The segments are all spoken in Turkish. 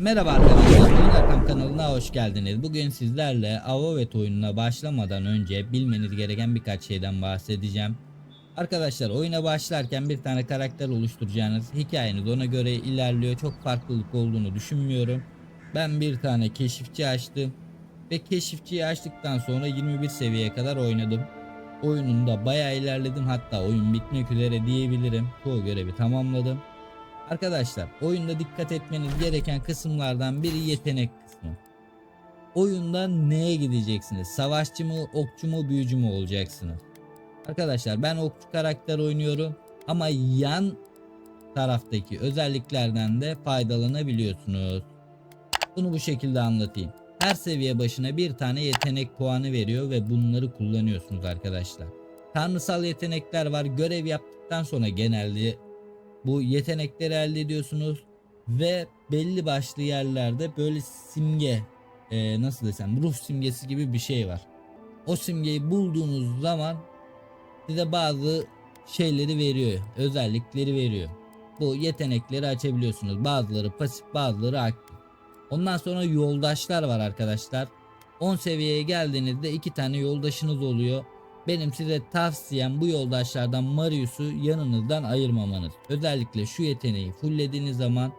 Merhaba arkadaşlar, Oyun Arkam kanalına hoş geldiniz. Bugün sizlerle Avovet oyununa başlamadan önce bilmeniz gereken birkaç şeyden bahsedeceğim. Arkadaşlar oyuna başlarken bir tane karakter oluşturacağınız hikayeniz ona göre ilerliyor. Çok farklılık olduğunu düşünmüyorum. Ben bir tane keşifçi açtım ve keşifçiyi açtıktan sonra 21 seviyeye kadar oynadım. Oyununda bayağı ilerledim hatta oyun bitmek üzere diyebilirim. Çoğu görevi tamamladım. Arkadaşlar oyunda dikkat etmeniz gereken kısımlardan biri yetenek kısmı. Oyunda neye gideceksiniz? Savaşçı mı, okçu mu, büyücü mü olacaksınız? Arkadaşlar ben okçu karakter oynuyorum ama yan taraftaki özelliklerden de faydalanabiliyorsunuz. Bunu bu şekilde anlatayım. Her seviye başına bir tane yetenek puanı veriyor ve bunları kullanıyorsunuz arkadaşlar. Tanrısal yetenekler var. Görev yaptıktan sonra genelde bu yetenekleri elde ediyorsunuz ve belli başlı yerlerde böyle simge e, nasıl desem ruh simgesi gibi bir şey var. O simgeyi bulduğunuz zaman size bazı şeyleri veriyor, özellikleri veriyor. Bu yetenekleri açabiliyorsunuz. Bazıları pasif, bazıları aktif. Ondan sonra yoldaşlar var arkadaşlar. 10 seviyeye geldiğinizde iki tane yoldaşınız oluyor. Benim size tavsiyem bu yoldaşlardan Marius'u yanınızdan ayırmamanız. Özellikle şu yeteneği fulllediğiniz zaman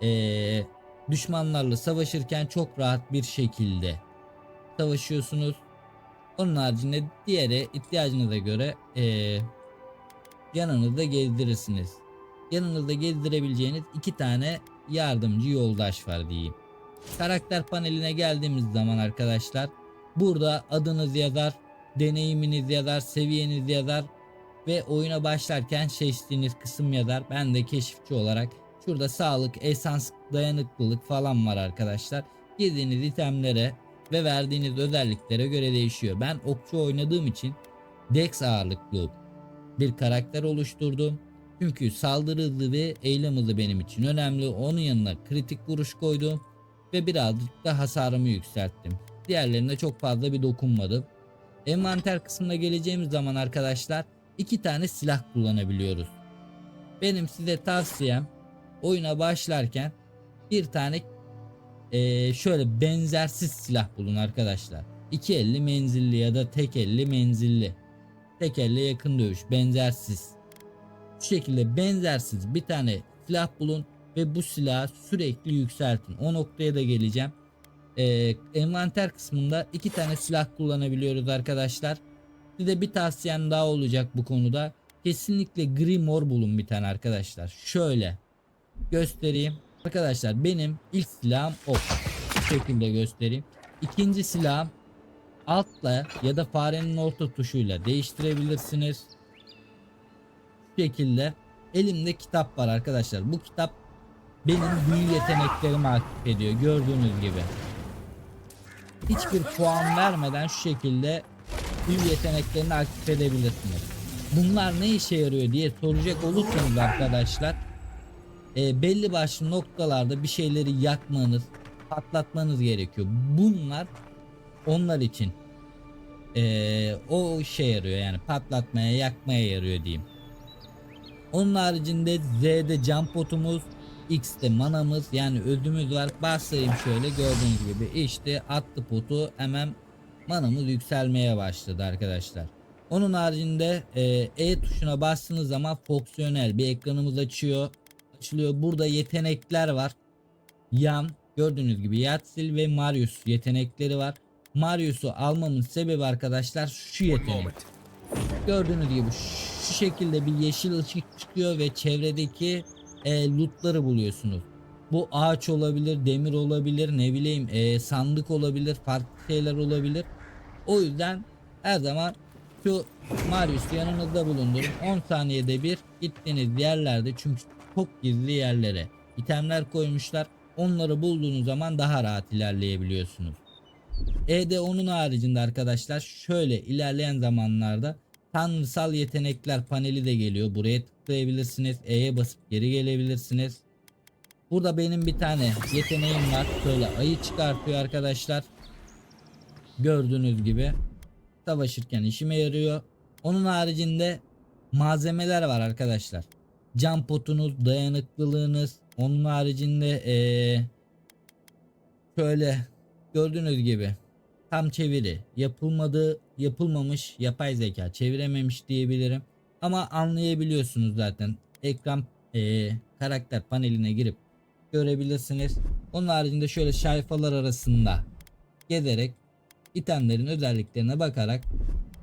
eee, düşmanlarla savaşırken çok rahat bir şekilde savaşıyorsunuz. Onun haricinde diğeri ihtiyacınıza göre eee, yanınızda gezdirirsiniz. Yanınızda gezdirebileceğiniz iki tane yardımcı yoldaş var diyeyim. Karakter paneline geldiğimiz zaman arkadaşlar burada adınız yazar, deneyiminiz yazar, seviyeniz yazar ve oyuna başlarken seçtiğiniz kısım yazar. Ben de keşifçi olarak şurada sağlık, esans, dayanıklılık falan var arkadaşlar. Girdiğiniz itemlere ve verdiğiniz özelliklere göre değişiyor. Ben okçu oynadığım için Dex ağırlıklı bir karakter oluşturdum. Çünkü saldırı hızı ve eylem hızı benim için önemli. Onun yanına kritik vuruş koydum ve birazcık da hasarımı yükselttim. Diğerlerine çok fazla bir dokunmadım. Envanter kısmına geleceğimiz zaman arkadaşlar iki tane silah kullanabiliyoruz. Benim size tavsiyem oyuna başlarken bir tane eee, şöyle benzersiz silah bulun arkadaşlar. İki elli menzilli ya da tek elli menzilli. Tek elle yakın dövüş benzersiz. Bu şekilde benzersiz bir tane silah bulun ve bu silahı sürekli yükseltin. O noktaya da geleceğim. Ee, envanter kısmında iki tane silah kullanabiliyoruz arkadaşlar. Size bir tavsiyem daha olacak bu konuda. Kesinlikle Grimoire bulun bir tane arkadaşlar. Şöyle göstereyim. Arkadaşlar benim ilk silahım ok. Bu şekilde göstereyim. İkinci silahım altla ya da farenin orta tuşuyla değiştirebilirsiniz. Bu şekilde elimde kitap var arkadaşlar. Bu kitap benim büyü yeteneklerimi aktif ediyor gördüğünüz gibi. Hiçbir puan vermeden şu şekilde büyü yeteneklerini aktif edebilirsiniz. Bunlar ne işe yarıyor diye soracak olursanız arkadaşlar e, belli başlı noktalarda bir şeyleri yakmanız, patlatmanız gerekiyor. Bunlar onlar için e, o işe yarıyor yani patlatmaya, yakmaya yarıyor diyeyim. Onun haricinde Z'de jump potumuz, X'te manamız yani ödümüz var. Bastırayım şöyle gördüğünüz gibi işte attı potu hemen manamız yükselmeye başladı arkadaşlar. Onun haricinde e, E tuşuna bastığınız zaman fonksiyonel bir ekranımız açıyor. Açılıyor. Burada yetenekler var. Yan gördüğünüz gibi Yatsil ve Marius yetenekleri var. Marius'u almamın sebebi arkadaşlar şu yetenek. Gördüğünüz gibi şu şekilde bir yeşil ışık çıkıyor ve çevredeki e, lootları buluyorsunuz. Bu ağaç olabilir, demir olabilir, ne bileyim e, sandık olabilir, farklı şeyler olabilir. O yüzden her zaman şu Marius'u yanınızda bulundurun. 10 saniyede bir gittiğiniz yerlerde çünkü çok gizli yerlere itemler koymuşlar. Onları bulduğunuz zaman daha rahat ilerleyebiliyorsunuz. E'de onun haricinde arkadaşlar şöyle ilerleyen zamanlarda tanrısal yetenekler paneli de geliyor. Buraya tıklayabilirsiniz. E'ye basıp geri gelebilirsiniz. Burada benim bir tane yeteneğim var. Şöyle ayı çıkartıyor arkadaşlar. Gördüğünüz gibi savaşırken işime yarıyor. Onun haricinde malzemeler var arkadaşlar. Cam potunuz, dayanıklılığınız, onun haricinde eee, şöyle gördüğünüz gibi tam çeviri yapılmadı yapılmamış yapay zeka çevirememiş diyebilirim ama anlayabiliyorsunuz zaten. Ekran eee, karakter paneline girip görebilirsiniz. Onun haricinde şöyle sayfalar arasında gezerek itemlerin özelliklerine bakarak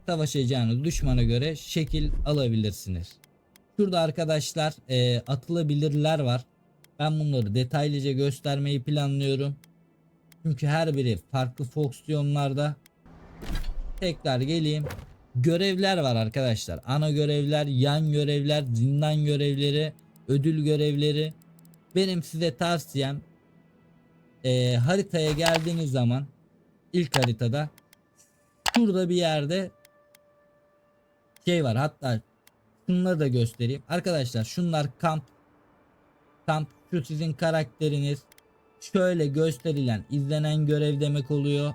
savaşacağınız düşmana göre şekil alabilirsiniz. Şurada arkadaşlar eee, atılabilirler var. Ben bunları detaylıca göstermeyi planlıyorum. Çünkü her biri farklı fonksiyonlarda. Tekrar geleyim. Görevler var arkadaşlar. Ana görevler, yan görevler, zindan görevleri, ödül görevleri. Benim size tavsiyem eee, haritaya geldiğiniz zaman ilk haritada şurada bir yerde şey var. Hatta şunları da göstereyim. Arkadaşlar şunlar kamp. Kamp şu sizin karakteriniz şöyle gösterilen izlenen görev demek oluyor.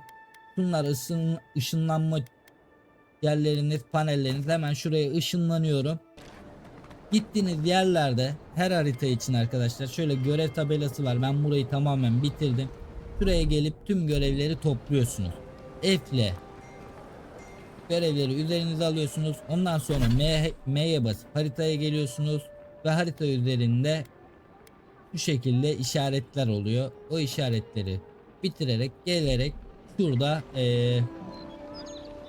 Bunlar ısın, ışınlanma yerleriniz panelleriniz hemen şuraya ışınlanıyorum. Gittiğiniz yerlerde her harita için arkadaşlar şöyle görev tabelası var. Ben burayı tamamen bitirdim. Şuraya gelip tüm görevleri topluyorsunuz. F ile görevleri üzerinize alıyorsunuz. Ondan sonra M'ye basıp haritaya geliyorsunuz ve harita üzerinde bu şekilde işaretler oluyor. O işaretleri bitirerek gelerek şurada eee,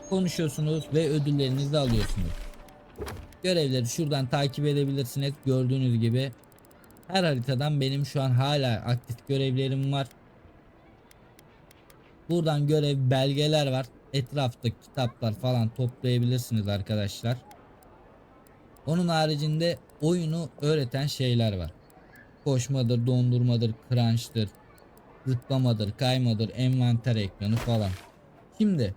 konuşuyorsunuz ve ödüllerinizi alıyorsunuz. Görevleri şuradan takip edebilirsiniz. Gördüğünüz gibi her haritadan benim şu an hala aktif görevlerim var. Buradan görev belgeler var. Etrafta kitaplar falan toplayabilirsiniz arkadaşlar. Onun haricinde oyunu öğreten şeyler var koşmadır, dondurmadır, crunch'tır, zıplamadır, kaymadır, envanter ekranı falan. Şimdi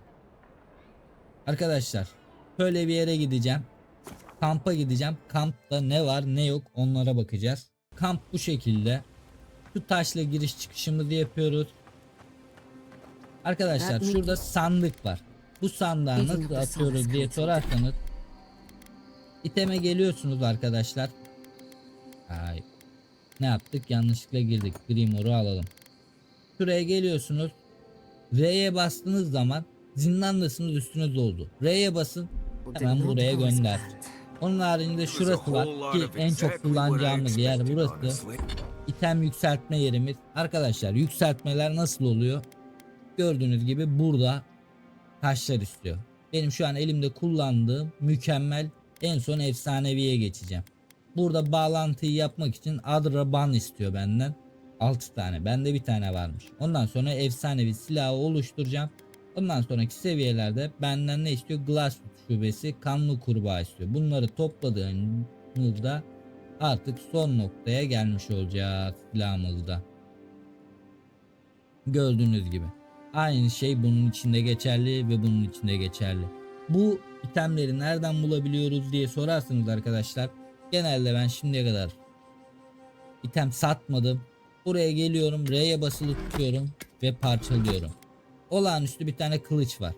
arkadaşlar şöyle bir yere gideceğim. Kampa gideceğim. Kampta ne var ne yok onlara bakacağız. Kamp bu şekilde. Şu taşla giriş çıkışımızı yapıyoruz. Arkadaşlar şurada sandık var. Bu sandığa nasıl atıyoruz diye sorarsanız iteme geliyorsunuz arkadaşlar. Ay ne yaptık? Yanlışlıkla girdik. Grimore'u alalım. Şuraya geliyorsunuz. R'ye bastığınız zaman zindandasınız üstünüz oldu. R'ye basın hemen buraya gönder. Onun haricinde şurası var ki en çok kullanacağımız yer burası. İtem yükseltme yerimiz. Arkadaşlar yükseltmeler nasıl oluyor? Gördüğünüz gibi burada taşlar istiyor. Benim şu an elimde kullandığım mükemmel en son efsaneviye geçeceğim. Burada bağlantıyı yapmak için Adra ban istiyor benden. 6 tane. Bende bir tane varmış. Ondan sonra efsanevi silahı oluşturacağım. Ondan sonraki seviyelerde benden ne istiyor? Glass şubesi kanlı kurbağa istiyor. Bunları topladığımızda artık son noktaya gelmiş olacağız silahımızda. Gördüğünüz gibi. Aynı şey bunun içinde geçerli ve bunun içinde geçerli. Bu itemleri nereden bulabiliyoruz diye sorarsanız arkadaşlar Genelde ben şimdiye kadar item satmadım. Buraya geliyorum. R'ye basılı tutuyorum ve parçalıyorum. Olağanüstü bir tane kılıç var.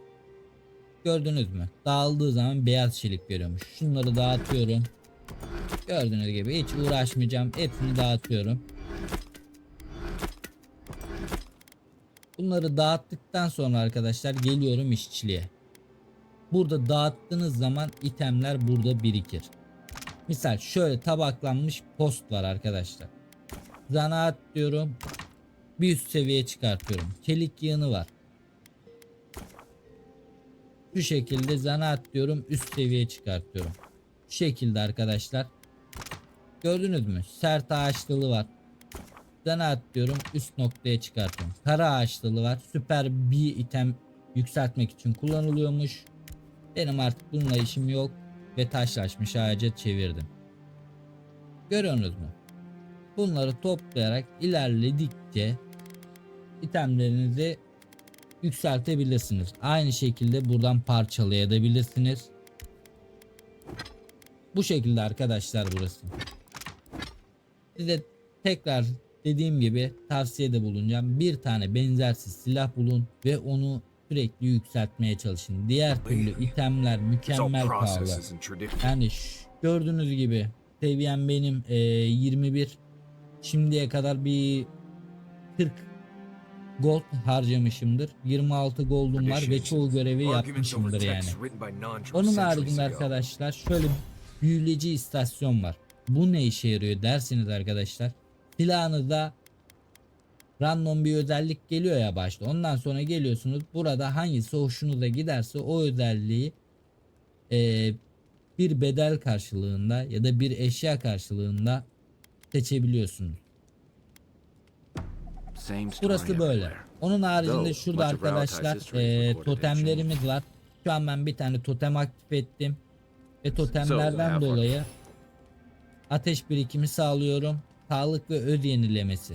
Gördünüz mü? Dağıldığı zaman beyaz çelik veriyormuş. Şunları dağıtıyorum. Gördüğünüz gibi hiç uğraşmayacağım. Hepsini dağıtıyorum. Bunları dağıttıktan sonra arkadaşlar geliyorum işçiliğe. Burada dağıttığınız zaman itemler burada birikir. Misal şöyle tabaklanmış post var arkadaşlar. Zanaat diyorum. Bir üst seviye çıkartıyorum. Çelik yığını var. Şu şekilde zanaat diyorum üst seviye çıkartıyorum. Şu şekilde arkadaşlar. Gördünüz mü? Sert ağaçlığı var. Zanaat diyorum üst noktaya çıkartıyorum. Kara ağaçlığı var. Süper bir item yükseltmek için kullanılıyormuş. Benim artık bununla işim yok ve taşlaşmış ağaca çevirdim. Görüyorsunuz mu? Bunları toplayarak ilerledikçe itemlerinizi yükseltebilirsiniz. Aynı şekilde buradan parçalayabilirsiniz. Bu şekilde arkadaşlar burası. Size tekrar dediğim gibi tavsiyede bulunacağım. Bir tane benzersiz silah bulun ve onu sürekli yükseltmeye çalışın. Diğer türlü itemler mükemmel pahalı. Yani gördüğünüz gibi seviyem benim eee, 21. Şimdiye kadar bir 40 gold harcamışımdır. 26 gold'um var ve çoğu görevi yapmışımdır yani. Onun haricinde arkadaşlar şöyle büyüleyici istasyon var. Bu ne işe yarıyor dersiniz arkadaşlar. Silahınızda random bir özellik geliyor ya başta. Ondan sonra geliyorsunuz. Burada hangisi hoşunuza giderse o özelliği eee, bir bedel karşılığında ya da bir eşya karşılığında seçebiliyorsunuz. Burası böyle. Onun haricinde şurada arkadaşlar eee, totemlerimiz var. Şu an ben bir tane totem aktif ettim. Ve totemlerden dolayı ateş birikimi sağlıyorum. Sağlık ve öz yenilemesi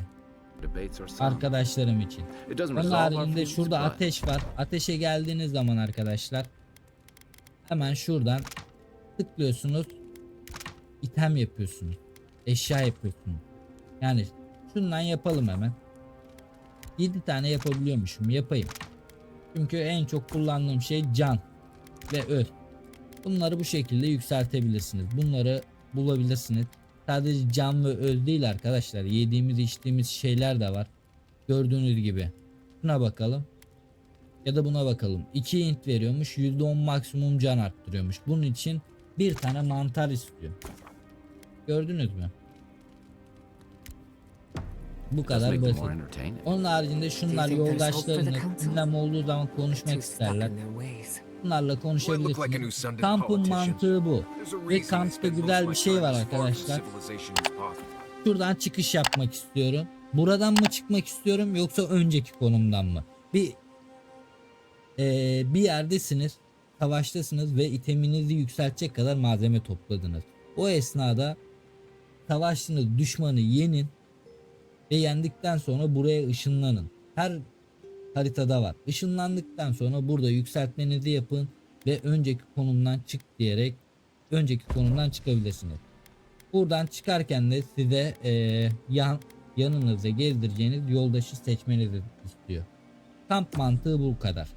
arkadaşlarım için. Onun haricinde şurada ateş var. Ateşe geldiğiniz zaman arkadaşlar hemen şuradan tıklıyorsunuz. item yapıyorsunuz. Eşya yapıyorsunuz. Yani şundan yapalım hemen. 7 tane yapabiliyormuşum. Yapayım. Çünkü en çok kullandığım şey can ve öl. Bunları bu şekilde yükseltebilirsiniz. Bunları bulabilirsiniz. Sadece can ve öl değil arkadaşlar. Yediğimiz içtiğimiz şeyler de var. Gördüğünüz gibi. Buna bakalım. Ya da buna bakalım. 2 int veriyormuş. %10 maksimum can arttırıyormuş. Bunun için bir tane mantar istiyor. Gördünüz mü? Bu kadar basit. Onun haricinde şunlar yoldaşlarınız gündem olduğu zaman konuşmak isterler. Bunlarla konuşabilirsiniz. Kampın mantığı bu. Ve kampta güzel bir şey var arkadaşlar. Şuradan çıkış yapmak istiyorum. Buradan mı çıkmak istiyorum yoksa önceki konumdan mı? Bir eee, bir yerdesiniz, savaştasınız ve iteminizi yükseltecek kadar malzeme topladınız. O esnada savaştığınız düşmanı yenin ve yendikten sonra buraya ışınlanın. Her haritada var. Işınlandıktan sonra burada yükseltmenizi yapın ve önceki konumdan çık diyerek önceki konumdan çıkabilirsiniz. Buradan çıkarken de size eee, yan, yanınızda gezdireceğiniz yoldaşı seçmenizi istiyor. Kamp mantığı bu kadar.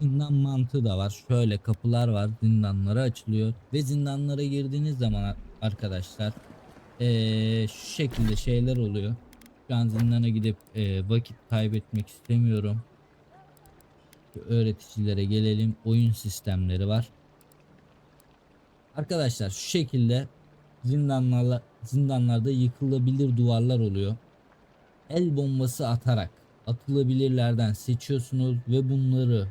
Zindan mantığı da var. Şöyle kapılar var. Zindanlara açılıyor. Ve zindanlara girdiğiniz zaman arkadaşlar eee, şu şekilde şeyler oluyor. Şu an zindana gidip eee, vakit kaybetmek istemiyorum. Şu öğreticilere gelelim. Oyun sistemleri var. Arkadaşlar şu şekilde zindanlarla zindanlarda yıkılabilir duvarlar oluyor. El bombası atarak atılabilirlerden seçiyorsunuz ve bunları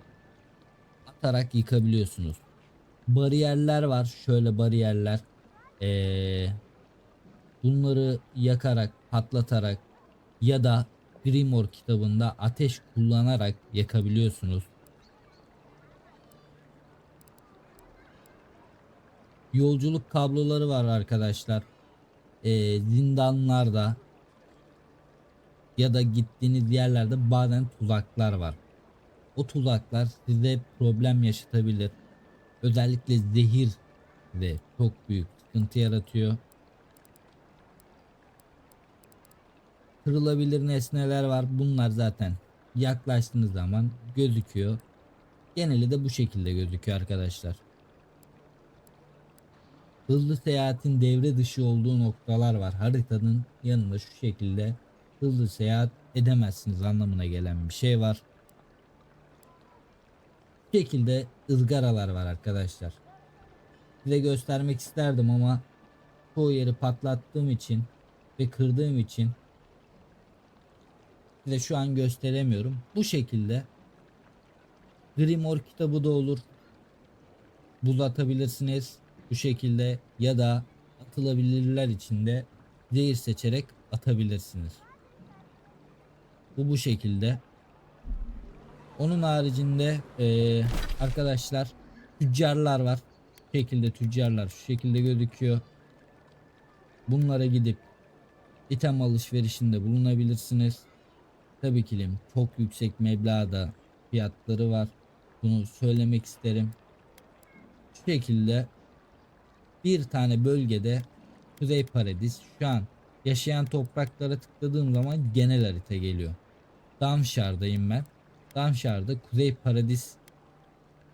atarak yıkabiliyorsunuz. Bariyerler var. Şöyle bariyerler. Ee, bunları yakarak, patlatarak ya da Grimoire kitabında ateş kullanarak yakabiliyorsunuz. Yolculuk kabloları var arkadaşlar. Ee, zindanlarda ya da gittiğiniz yerlerde bazen tuzaklar var. O tuzaklar size problem yaşatabilir. Özellikle zehir de çok büyük sıkıntı yaratıyor. Kırılabilir nesneler var. Bunlar zaten yaklaştığınız zaman gözüküyor. Geneli de bu şekilde gözüküyor arkadaşlar. Hızlı seyahatin devre dışı olduğu noktalar var. Haritanın yanında şu şekilde hızlı seyahat edemezsiniz anlamına gelen bir şey var. Bu şekilde ızgaralar var arkadaşlar. Size göstermek isterdim ama çoğu yeri patlattığım için ve kırdığım için size şu an gösteremiyorum. Bu şekilde Grimoire kitabı da olur. Buz atabilirsiniz bu şekilde ya da atılabilirler içinde zehir seçerek atabilirsiniz. Bu bu şekilde. Onun haricinde eee, arkadaşlar tüccarlar var. Şu şekilde tüccarlar şu şekilde gözüküyor. Bunlara gidip item alışverişinde bulunabilirsiniz. Tabii ki çok yüksek meblağda fiyatları var. Bunu söylemek isterim. Şu şekilde bir tane bölgede Kuzey Paradis şu an yaşayan topraklara tıkladığım zaman genel harita geliyor. Damşar'dayım ben. Damşar'da Kuzey Paradis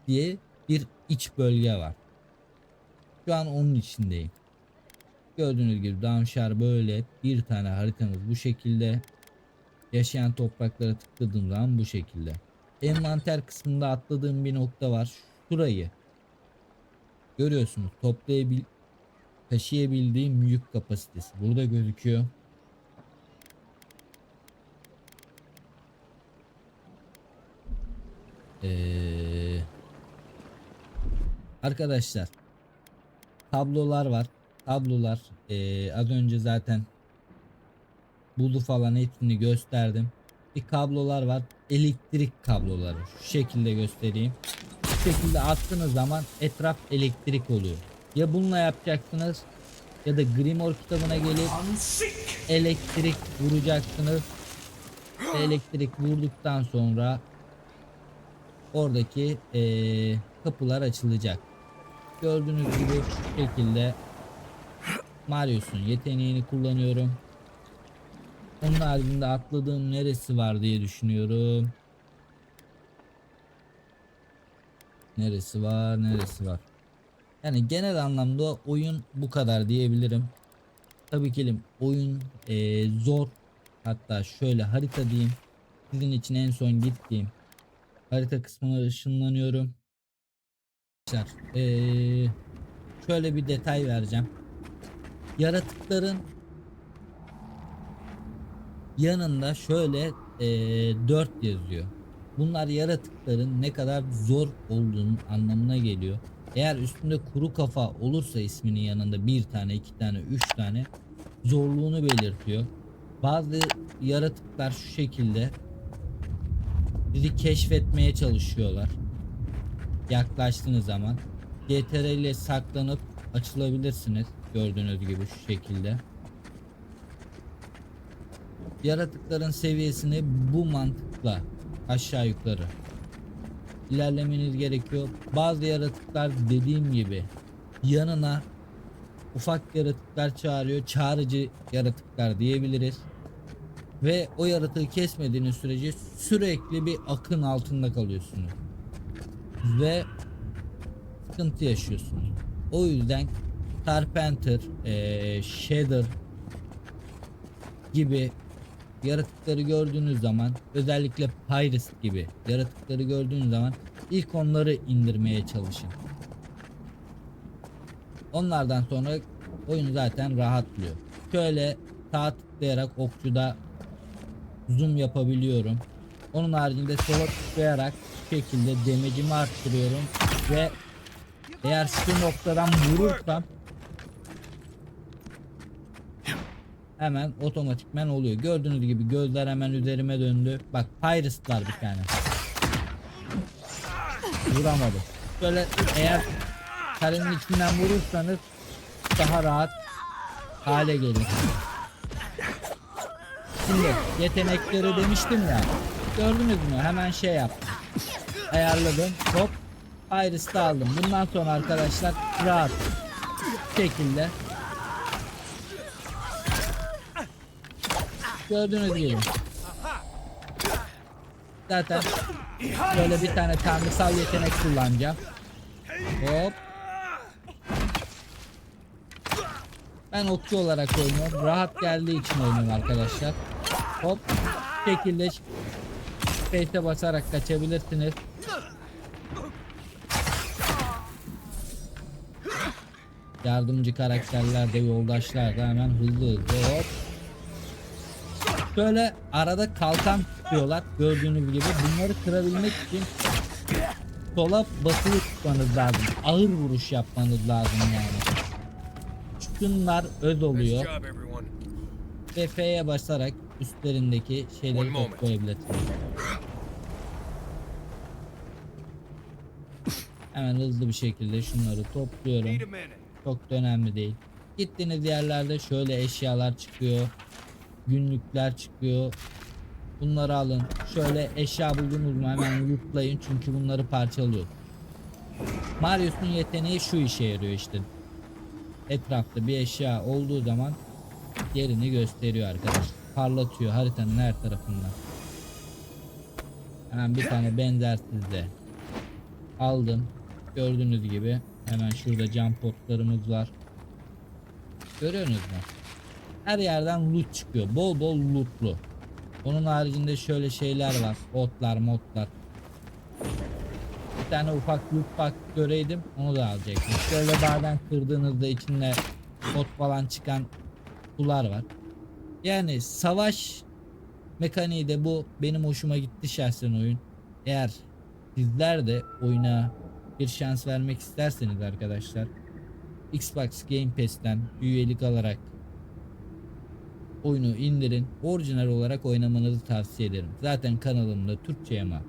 diye bir iç bölge var. Şu an onun içindeyim. Gördüğünüz gibi Damşar böyle bir tane haritamız bu şekilde. Yaşayan topraklara tıkladığım zaman bu şekilde. Envanter kısmında atladığım bir nokta var. Şurayı. Görüyorsunuz toplayabil taşıyabildiğim yük kapasitesi burada gözüküyor. Ee, arkadaşlar tablolar var. Tablolar ee, az önce zaten bulu falan hepsini gösterdim. Bir kablolar var. Elektrik kabloları. Şu şekilde göstereyim. Bu şekilde attığınız zaman etraf elektrik oluyor. Ya bununla yapacaksınız ya da Grimoire kitabına gelip elektrik vuracaksınız. Elektrik vurduktan sonra oradaki eee, kapılar açılacak. Gördüğünüz gibi şu şekilde Marius'un yeteneğini kullanıyorum. Onun haricinde atladığım neresi var diye düşünüyorum. Neresi var, neresi var. Yani genel anlamda oyun bu kadar diyebilirim. Tabii ki oyun eee, zor. Hatta şöyle harita diyeyim. Sizin için en son gittiğim harita kısmına ışınlanıyorum. Arkadaşlar, eee, şöyle bir detay vereceğim. Yaratıkların yanında şöyle eee 4 yazıyor. Bunlar yaratıkların ne kadar zor olduğunun anlamına geliyor. Eğer üstünde kuru kafa olursa isminin yanında bir tane, iki tane, üç tane zorluğunu belirtiyor. Bazı yaratıklar şu şekilde sizi keşfetmeye çalışıyorlar. Yaklaştığınız zaman GTR ile saklanıp açılabilirsiniz. Gördüğünüz gibi şu şekilde. Yaratıkların seviyesini bu mantıkla aşağı yukarı ilerlemeniz gerekiyor. Bazı yaratıklar dediğim gibi yanına ufak yaratıklar çağırıyor. Çağrıcı yaratıklar diyebiliriz. Ve o yaratığı kesmediğiniz sürece sürekli bir akın altında kalıyorsunuz. Ve sıkıntı yaşıyorsunuz. O yüzden Carpenter, eee Shader gibi yaratıkları gördüğünüz zaman özellikle Pyrus gibi yaratıkları gördüğünüz zaman ilk onları indirmeye çalışın. Onlardan sonra oyun zaten rahatlıyor. Şöyle sağ tıklayarak okçuda zoom yapabiliyorum. Onun haricinde sola tıklayarak şu şekilde demecimi arttırıyorum ve eğer şu noktadan vurursam hemen otomatikmen oluyor. Gördüğünüz gibi gözler hemen üzerime döndü. Bak Pyrus var bir tane. Vuramadı. Şöyle eğer karenin içinden vurursanız daha rahat hale gelir. Şimdi yetenekleri demiştim ya. Gördünüz mü? Hemen şey yaptım. Ayarladım. Hop. Iris'te aldım. Bundan sonra arkadaşlar rahat şekilde Gördüğünüz gibi. Zaten böyle bir tane tanrısal yetenek kullanacağım. Hop. Ben okçu olarak oynuyorum. Rahat geldiği için oynuyorum arkadaşlar. Hop. Şekilde space'e basarak kaçabilirsiniz. Yardımcı karakterler de yoldaşlar da hemen hızlı hızlı hop Böyle arada kalkan tutuyorlar gördüğünüz gibi. Bunları kırabilmek için sola basılı tutmanız lazım. Ağır vuruş yapmanız lazım yani. Şunlar öz oluyor ve F'ye basarak üstlerindeki şeyleri toplayabilirsiniz. Hemen hızlı bir şekilde şunları topluyorum. Çok da önemli değil. Gittiğiniz yerlerde şöyle eşyalar çıkıyor. Günlükler çıkıyor. Bunları alın. Şöyle eşya buldunuz mu hemen lootlayın çünkü bunları parçalıyor. Marius'un yeteneği şu işe yarıyor işte. Etrafta bir eşya olduğu zaman yerini gösteriyor arkadaş. Parlatıyor haritanın her tarafından. Hemen bir tane benzersiz de aldım. Gördüğünüz gibi hemen şurada cam potlarımız var. Görüyorsunuz mu? Her yerden loot çıkıyor. Bol bol lootlu. Onun haricinde şöyle şeyler var. Otlar, modlar. Bir tane ufak loot pack göreydim. Onu da alacaktım. Şöyle bazen kırdığınızda içinde ot falan çıkan sular var. Yani savaş mekaniği de bu benim hoşuma gitti şahsen oyun. Eğer sizler de oyuna bir şans vermek isterseniz arkadaşlar Xbox Game Pass'ten üyelik alarak oyunu indirin. Orijinal olarak oynamanızı tavsiye ederim. Zaten kanalımda Türkçe yama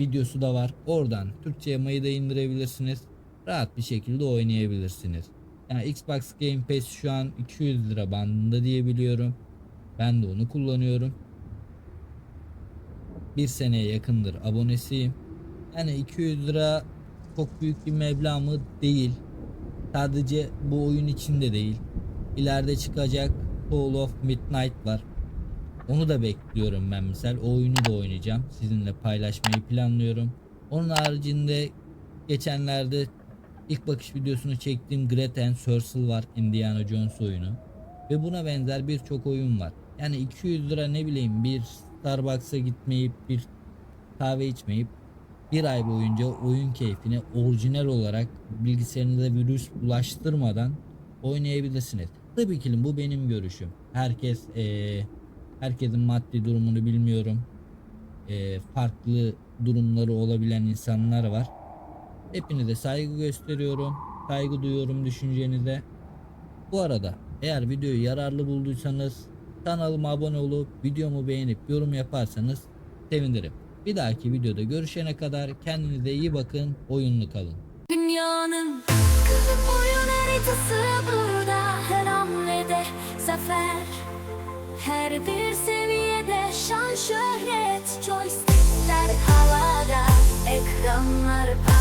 videosu da var. Oradan Türkçe yamayı da indirebilirsiniz. Rahat bir şekilde oynayabilirsiniz. Yani Xbox Game Pass şu an 200 lira bandında diye biliyorum. Ben de onu kullanıyorum. Bir seneye yakındır abonesiyim. Yani 200 lira çok büyük bir meblağ mı? Değil. Sadece bu oyun içinde değil. İleride çıkacak Call of Midnight var. Onu da bekliyorum ben misal. O oyunu da oynayacağım. Sizinle paylaşmayı planlıyorum. Onun haricinde geçenlerde ilk bakış videosunu çektiğim Great and Circle var. Indiana Jones oyunu. Ve buna benzer birçok oyun var. Yani 200 lira ne bileyim bir Starbucks'a gitmeyip bir kahve içmeyip bir ay boyunca oyun keyfini orijinal olarak bilgisayarınıza virüs bulaştırmadan oynayabilirsiniz. Tabii ki bu benim görüşüm. Herkes eee, herkesin maddi durumunu bilmiyorum. Eee, farklı durumları olabilen insanlar var. Hepinize saygı gösteriyorum. Saygı duyuyorum düşüncenize. Bu arada eğer videoyu yararlı bulduysanız kanalıma abone olup videomu beğenip yorum yaparsanız sevinirim. Bir dahaki videoda görüşene kadar kendinize iyi bakın, oyunlu kalın. Dünyanın Oyun haritası burada Her hamlede zafer. Her bir seviyede şan şöhret Joystickler havada Ekranlar parlak